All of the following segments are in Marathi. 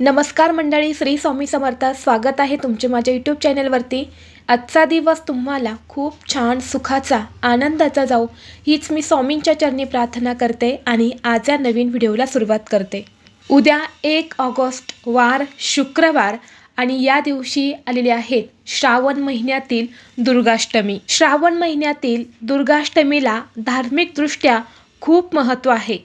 नमस्कार मंडळी श्री स्वामी समर्थ. स्वागत आहे तुमचे माझ्या यूट्यूब चॅनलवरती आजचा दिवस तुम्हाला खूप छान सुखाचा आनंदाचा जाऊ हीच मी स्वामींच्या चरणी प्रार्थना करते आणि आज या नवीन व्हिडिओला सुरुवात करते. उद्या एक ऑगस्ट वार शुक्रवार आणि या दिवशी आलेले आहेत श्रावण महिन्यातील दुर्गाष्टमी. श्रावण महिन्यातील दुर्गाष्टमीला धार्मिकदृष्ट्या खूप महत्त्व आहे.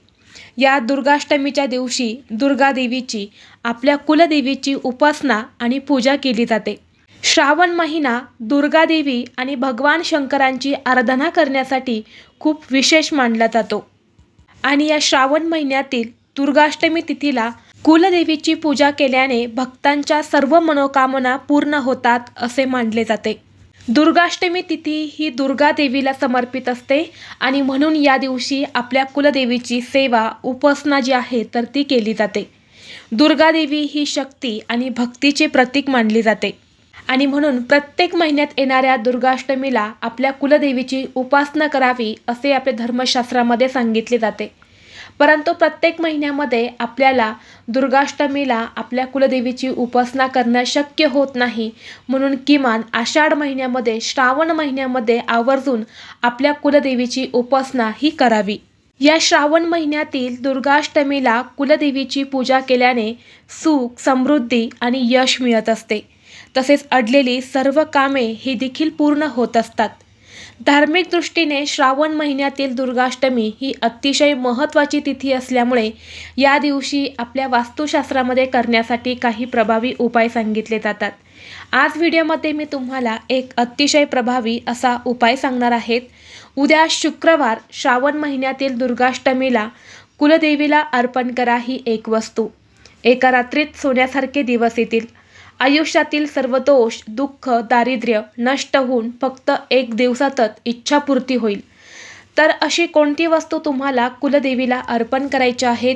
या दुर्गाष्टमीच्या दिवशी दुर्गादेवीची आपल्या कुलदेवीची उपासना आणि पूजा केली जाते. श्रावण महिना दुर्गादेवी आणि भगवान शंकरांची आराधना करण्यासाठी खूप विशेष मानला जातो. आणि या श्रावण महिन्यातील दुर्गाष्टमी तिथीला कुलदेवीची पूजा केल्याने भक्तांच्या सर्व मनोकामना पूर्ण होतात असे मानले जाते. दुर्गाष्टमी तिथी ही दुर्गा देवीला समर्पित असते आणि म्हणून या दिवशी आपल्या कुलदेवीची सेवा उपासना जी आहे तर ती केली जाते. दुर्गा देवी ही शक्ती आणि भक्तीचे प्रतीक मानली जाते. आणि म्हणून प्रत्येक महिन्यात येणाऱ्या दुर्गाष्टमीला आपल्या कुलदेवीची उपासना करावी असे आपल्या धर्मशास्त्रामध्ये सांगितले जाते. परंतु प्रत्येक महिन्यामध्ये आपल्याला दुर्गाष्टमीला आपल्या कुलदेवीची उपासना करणं शक्य होत नाही. म्हणून किमान आषाढ महिन्यामध्ये श्रावण महिन्यामध्ये आवर्जून आपल्या कुलदेवीची उपासना ही करावी. या श्रावण महिन्यातील दुर्गाष्टमीला कुलदेवीची पूजा केल्याने सुख समृद्धी आणि यश मिळत असते. तसेच अडलेली सर्व कामे ही देखील पूर्ण होत असतात. धार्मिक दृष्टीने श्रावण महिन्यातील दुर्गाष्टमी ही अतिशय महत्त्वाची तिथी असल्यामुळे या दिवशी आपल्या वास्तुशास्त्रामध्ये करण्यासाठी काही प्रभावी उपाय सांगितले जातात. आज व्हिडिओमध्ये मी तुम्हाला एक अतिशय प्रभावी असा उपाय सांगणार आहेत. उद्या शुक्रवार श्रावण महिन्यातील दुर्गाष्टमीला कुलदेवीला अर्पण करा ही एक वस्तू. एका रात्रीत सोन्यासारखे दिवस येतील. आयुष्यातील सर्व दोष दुःख दारिद्र्य नष्ट होऊन फक्त एक दिवसातच इच्छापूर्ती होईल. तर अशी कोणती वस्तू तुम्हाला कुलदेवीला अर्पण करायची आहेत?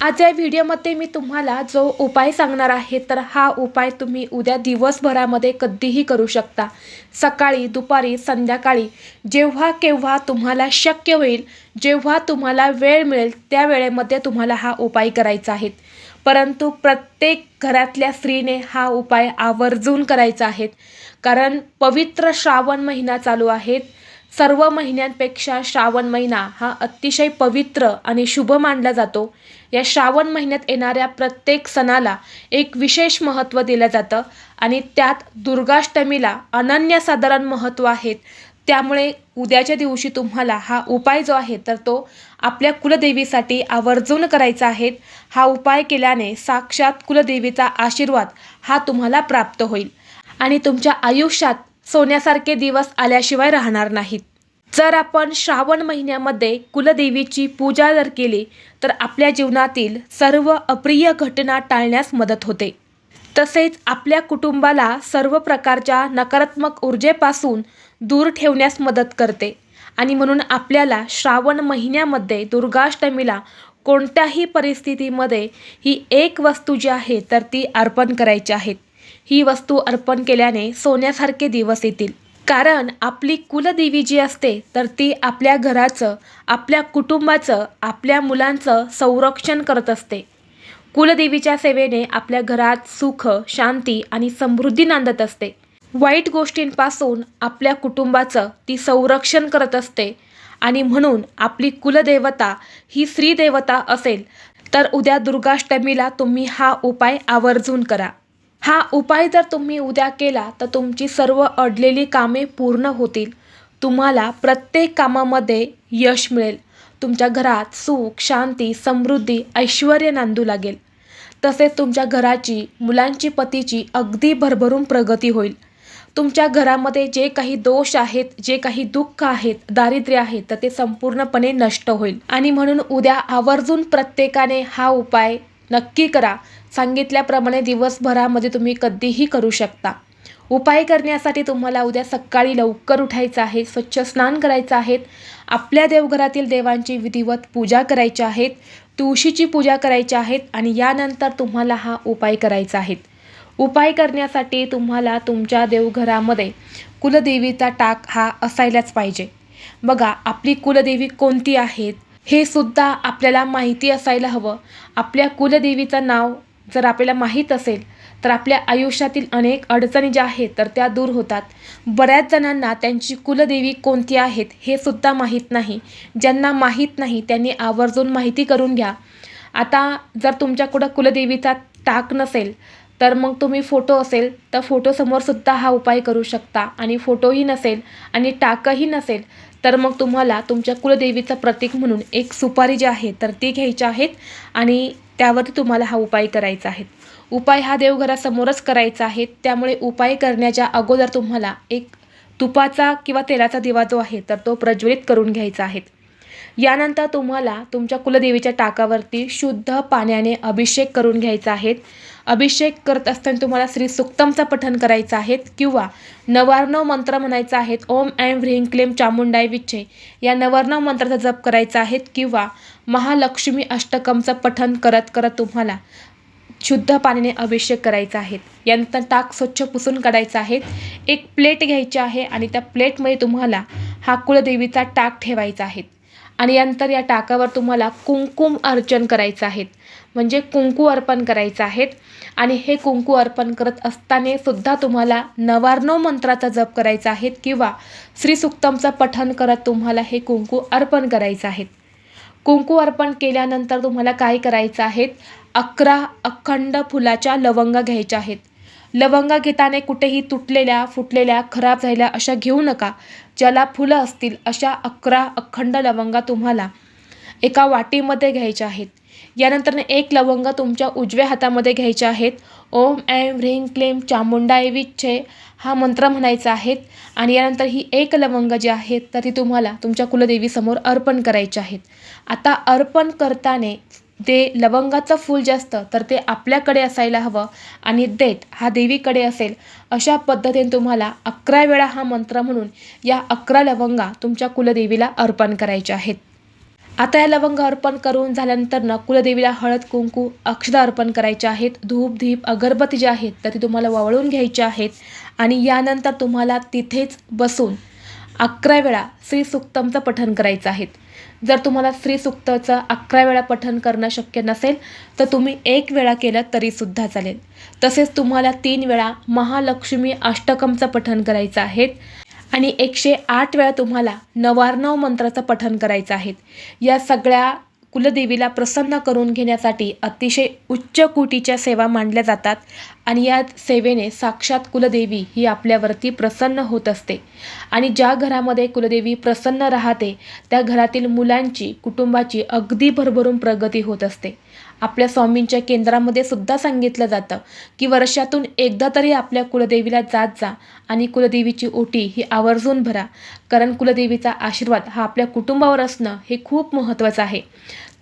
आज या व्हिडिओमध्ये मी तुम्हाला जो उपाय सांगणार आहे तर हा उपाय तुम्ही उद्या दिवसभरामध्ये कधीही करू शकता. सकाळी दुपारी संध्याकाळी जेव्हा केव्हा तुम्हाला शक्य होईल जेव्हा तुम्हाला वेळ मिळेल त्या वेळेमध्ये तुम्हाला हा उपाय करायचा आहे. परंतु प्रत्येक घरातल्या स्त्रीने हा उपाय आवर्जून करायचा आहे. कारण पवित्र श्रावण महिना चालू आहेत सर्व महिन्यांपेक्षा श्रावण महिना हा अतिशय पवित्र आणि शुभ मानला जातो. या श्रावण महिन्यात येणाऱ्या प्रत्येक सणाला एक विशेष महत्त्व दिलं जातं आणि त्यात दुर्गाष्टमीला अनन्यसाधारण महत्त्व आहेत. त्यामुळे उद्याच्या दिवशी तुम्हाला हा उपाय जो आहे तर तो आपल्या कुलदेवीसाठी आवर्जून करायचा आहे. हा उपाय केल्याने साक्षात कुलदेवीचा आशीर्वाद हा तुम्हाला प्राप्त होईल. आणि तुमच्या आयुष्यात सोन्यासारखे दिवस आल्याशिवाय राहणार नाहीत. जर आपण श्रावण महिन्यामध्ये कुलदेवीची पूजा जर केली तर आपल्या जीवनातील सर्व अप्रिय घटना टाळण्यास मदत होते. तसेच आपल्या कुटुंबाला सर्व प्रकारच्या नकारात्मक ऊर्जेपासून दूर ठेवण्यास मदत करते. आणि म्हणून आपल्याला श्रावण महिन्यामध्ये दुर्गाष्टमीला कोणत्याही परिस्थितीमध्ये ही एक वस्तू जी आहे तर ती अर्पण करायची आहेत ही वस्तू अर्पण केल्याने सोन्यासारखे दिवस येतील. कारण आपली कुलदेवी जी असते तर ती आपल्या घराचं आपल्या कुटुंबाचं आपल्या मुलांचं संरक्षण करत असते. कुलदेवीच्या सेवेने आपल्या घरात सुख शांती आणि समृद्धी नांदत असते. वाईट गोष्टींपासून आपल्या कुटुंबाचं ती संरक्षण करत असते. आणि म्हणून आपली कुलदेवता ही श्रीदेवता असेल तर उद्या दुर्गाष्टमीला तुम्ही हा उपाय आवर्जून करा. हा उपाय जर तुम्ही उद्या केला तर तुमची सर्व अडलेली कामे पूर्ण होतील. तुम्हाला प्रत्येक कामामध्ये यश मिळेल. तुमच्या घरात सुख शांती समृद्धी ऐश्वर नांदू लागेल. तसेच तुमच्या घराची मुलांची पतीची अगदी भरभरून प्रगती होईल. तुमच्या घरामध्ये जे काही दोष आहेत जे काही दुःख आहेत दारिद्र्य आहेत तर ते संपूर्णपणे नष्ट होईल. आणि म्हणून उद्या आवर्जून प्रत्येकाने हा उपाय नक्की करा. सांगितल्याप्रमाणे दिवसभरामध्ये तुम्ही कधीही करू शकता. उपाय करण्यासाठी तुम्हाला उद्या सकाळी लवकर उठायचं आहे स्वच्छ स्नान करायचं आहे. आपल्या देवघरातील देवांची विधिवत पूजा करायची आहेत तुळशीची पूजा करायची आहेत आणि यानंतर तुम्हाला हा उपाय करायचा आहे. उपाय करण्यासाठी तुम्हाला तुमच्या देवघरामध्ये कुलदेवीचा टाक हा असायलाच पाहिजे. बघा आपली कुलदेवी कोणती आहेत? हे सुद्धा आपल्याला माहिती असायला हवं. आपल्या कुलदेवीचं नाव जर आपल्याला माहीत असेल तर आपल्या आयुष्यातील अनेक अडचणी ज्या आहेत तर त्या दूर होतात. बऱ्याच जणांना त्यांची कुलदेवी कोणती आहेत हे सुद्धा माहीत नाही. ज्यांना माहीत नाही त्यांनी आवर्जून माहिती करून घ्या. आता जर तुमच्याकडं कुलदेवीचा टाक नसेल तर मग तुम्ही फोटो असेल तर फोटोसमोरसुद्धा हा उपाय करू शकता. आणि फोटोही नसेल आणि टाकही नसेल तर मग तुम्हाला तुमच्या कुलदेवीचं प्रतीक म्हणून एक सुपारी जी आहे तर ती घ्यायची आहेत आणि त्यावरती तुम्हाला हा उपाय करायचा आहे. उपाय हा देवघरासमोरच करायचा आहे. त्यामुळे उपाय करण्याच्या अगोदर तुम्हाला एक तुपाचा किंवा तेलाचा दिवा जो आहे तर तो प्रज्वलित करून घ्यायचा आहे. यानंतर तुम्हाला तुमच्या कुलदेवीच्या टाकावरती शुद्ध पाण्याने अभिषेक करून घ्यायचा आहे. अभिषेक करत असताना तुम्हाला श्री सुक्तमचं पठण करायचं आहे किंवा नवार्णव मंत्र म्हणायचा आहे ओम ऐम ह्रीं क्लीम चामुंडाय विच्छे. या नवार्णव मंत्राचा जप करायचा आहे किंवा महालक्ष्मी अष्टकमचं पठण करत करत तुम्हाला शुद्ध पाण्याने अभिषेक करायचा आहे. यानंतर टाक स्वच्छ पुसून काढायचा आहे. एक प्लेट घ्यायची आहे आणि त्या प्लेटमध्ये तुम्हाला हा कुलदेवीचा टाक ठेवायचा आहे. आणि यानंतर या टाकावर तुम्हाला कुंकुम अर्चन करायचं आहेत. म्हणजे कुंकू अर्पण करायचं आहेत. आणि हे कुंकू अर्पण करत असताना सुद्धा तुम्हाला नवार्णव मंत्राचा जप करायचा आहे किंवा श्री सुक्तमचं पठण करत तुम्हाला हे कुंकू अर्पण करायचं आहेत. कुंकू अर्पण केल्यानंतर तुम्हाला काय करायचं आहेत? अकरा अखंड फुलाच्या लवंगा घ्यायच्या आहेत. लवंगा घेताना कुठेही तुटलेल्या फुटलेल्या खराब झालेल्या अशा घेऊ नका. ज्याला फुलं असतील अशा अकरा अखंड लवंगा तुम्हाला एका वाटीमध्ये घ्यायच्या आहेत. यानंतर एक लवंग तुमच्या उजव्या हातामध्ये घ्यायच्या आहेत. ओम ऐम ह्रीं क्लीम चामुंडा विच्छे हा मंत्र म्हणायचा आहे. आणि यानंतर ही एक लवंग जी आहेत तर ती तुम्हाला तुमच्या कुलदेवीसमोर अर्पण करायची आहेत आता अर्पण करताना ते लवंगाचं फूल जास्त तर ते आपल्याकडे असायला हवं आणि देठ हा देवीकडे असेल. अशा पद्धतीने तुम्हाला अकरा वेळा हा मंत्र म्हणून या अकरा लवंगा तुमच्या कुलदेवीला अर्पण करायच्या आहेत. आता या लवंग अर्पण करून झाल्यानंतर ना कुलदेवीला हळद कुंकू अक्षदा अर्पण करायचे आहेत. धूप धीप अगरबत्ती ज्या आहेत तर ती तुम्हाला वळून घ्यायच्या आहेत. आणि यानंतर तुम्हाला तिथेच बसून अकरा वेळा श्री सुक्तमचं करायचं आहे जर तुम्हाला श्री सुक्तचं अकरा वेळा पठन करणं शक्य नसेल तर तुम्ही एक वेळा केलं तरीसुद्धा चालेल. तसेच तुम्हाला तीन वेळा महालक्ष्मी अष्टकमचं पठन करायचं आहे आणि एकशे आठ वेळा तुम्हाला नवार्णव मंत्राचं पठन करायचं आहे या सगळ्या कुलदेवीला प्रसन्न करून घेण्यासाठी अतिशय उच्च कोटीच्या सेवा मांडल्या जातात आणि या सेवेने साक्षात कुलदेवी ही आपल्यावरती प्रसन्न होत असते. आणि ज्या घरामध्ये कुलदेवी प्रसन्न राहते त्या घरातील मुलांची कुटुंबाची अगदी भरभरून प्रगती होत असते. आपल्या स्वामींच्या केंद्रामध्ये सुद्धा सांगितलं जातं की वर्षातून एकदा तरी आपल्या कुलदेवीला जात जा आणि कुलदेवीची ओटी ही आवर्जून भरा. कारण कुलदेवीचा आशीर्वाद हा आपल्या कुटुंबावर असणं हे खूप महत्त्वाचं आहे.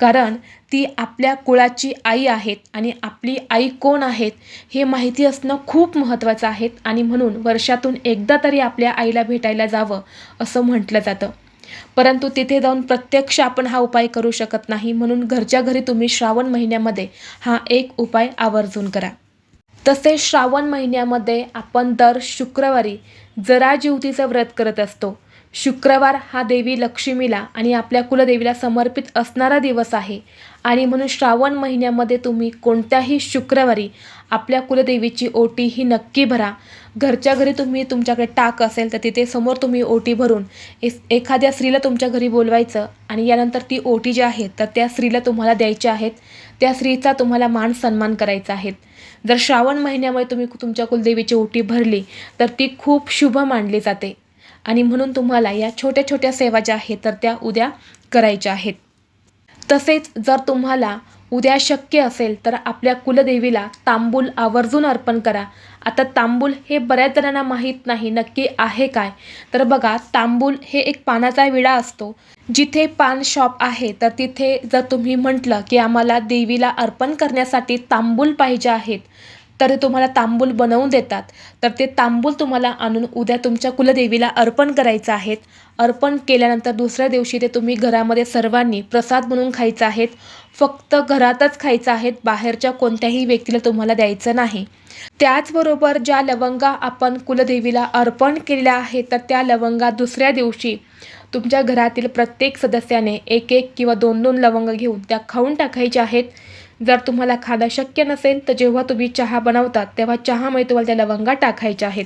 कारण ती आपल्या कुळाची आई आहेत आणि आपली आई कोण आहेत हे माहिती असणं खूप महत्त्वाचं आहे आणि म्हणून वर्षातून एकदा तरी आपल्या आईला भेटायला जावं असं म्हटलं जातं. परंतु तिथे जाऊन प्रत्यक्ष आपण हा उपाय करू शकत नाही म्हणून घरच्या घरी तुम्ही श्रावण महिन्यामध्ये हा एक उपाय आवर्जून करा. तसेच श्रावण महिन्यामध्ये आपण दर शुक्रवारी जरा व्रत करत असतो. शुक्रवार हा देवी लक्ष्मीला आणि आपल्या कुलदेवीला समर्पित असणारा दिवस आहे. आणि म्हणून श्रावण महिन्यामध्ये तुम्ही कोणत्याही शुक्रवारी आपल्या कुलदेवीची ओटी ही नक्की भरा. घरच्या घरी तुम्ही तुमच्याकडे टाक असेल तर तिथे समोर तुम्ही ओटी भरून एखाद्या स्त्रीला तुमच्या घरी बोलवायचं आणि यानंतर ती ओटी जी आहे तर त्या स्त्रीला तुम्हाला द्यायच्या आहेत. त्या स्त्रीचा तुम्हाला मान सन्मान करायचा आहे. जर श्रावण महिन्यामध्ये तुम्ही तुमच्या कुलदेवीची ओटी भरली तर ती खूप शुभ मानली जाते. आणि म्हणून तुम्हाला या छोट्या छोट्या सेवा ज्या आहेत तर त्या उद्या करायच्या आहेत. तसेच जर तुम्हाला उद्या शक्य असेल तर आपल्या कुलदेवीला तांबूल आवर्जून अर्पण करा. आता तांबूल हे बऱ्याच जणांना माहीत नाही नक्की आहे काय. तर बघा तांबूल हे एक पानाचा विडा असतो. जिथे पान शॉप आहे तर तिथे जर तुम्ही म्हटलं की आम्हाला देवीला अर्पण करण्यासाठी तांबूल पाहिजे आहेत तर ते तुम्हाला तांबूल बनवून देतात. तर ते तांबूल तुम्हाला आणून उद्या तुमच्या कुलदेवीला अर्पण करायचं आहेत. अर्पण केल्यानंतर दुसऱ्या दिवशी ते तुम्ही घरामध्ये सर्वांनी प्रसाद म्हणून खायचं आहेत. फक्त घरातच खायचं आहेत. बाहेरच्या कोणत्याही व्यक्तीला तुम्हाला द्यायचं नाही. त्याचबरोबर ज्या लवंगा आपण कुलदेवीला अर्पण केलेल्या आहेत तर त्या लवंगा दुसऱ्या दिवशी तुमच्या घरातील प्रत्येक सदस्याने एक एक किंवा दोन दोन लवंग घेऊन त्या खाऊन टाकायच्या आहेत. जर तुम्हाला खाणं शक्य नसेल तर जेव्हा तुम्ही चहा बनवतात तेव्हा चहामध्ये तुम्हाला त्या लवंगा टाकायच्या आहेत.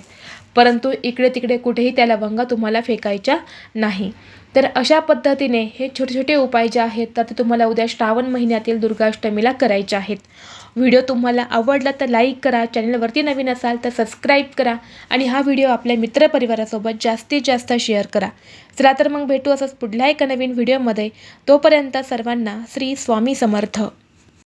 परंतु इकडे तिकडे कुठेही त्या लवंगा तुम्हाला फेकायच्या नाही. तर अशा पद्धतीने हे छोटे छोटे उपाय जे आहेत तर ते तुम्हाला उद्या श्रावण महिन्यातील दुर्गाष्टमीला करायचे आहेत. व्हिडिओ तुम्हाला आवडला तर लाईक करा चॅनलवरती नवीन असाल तर सबस्क्राईब करा आणि हा व्हिडिओ आपल्या मित्रपरिवारासोबत जास्तीत जास्त शेअर करा. चला तर मग भेटू असंच पुढल्या एका नवीन व्हिडिओमध्ये. तोपर्यंत सर्वांना श्री स्वामी समर्थ.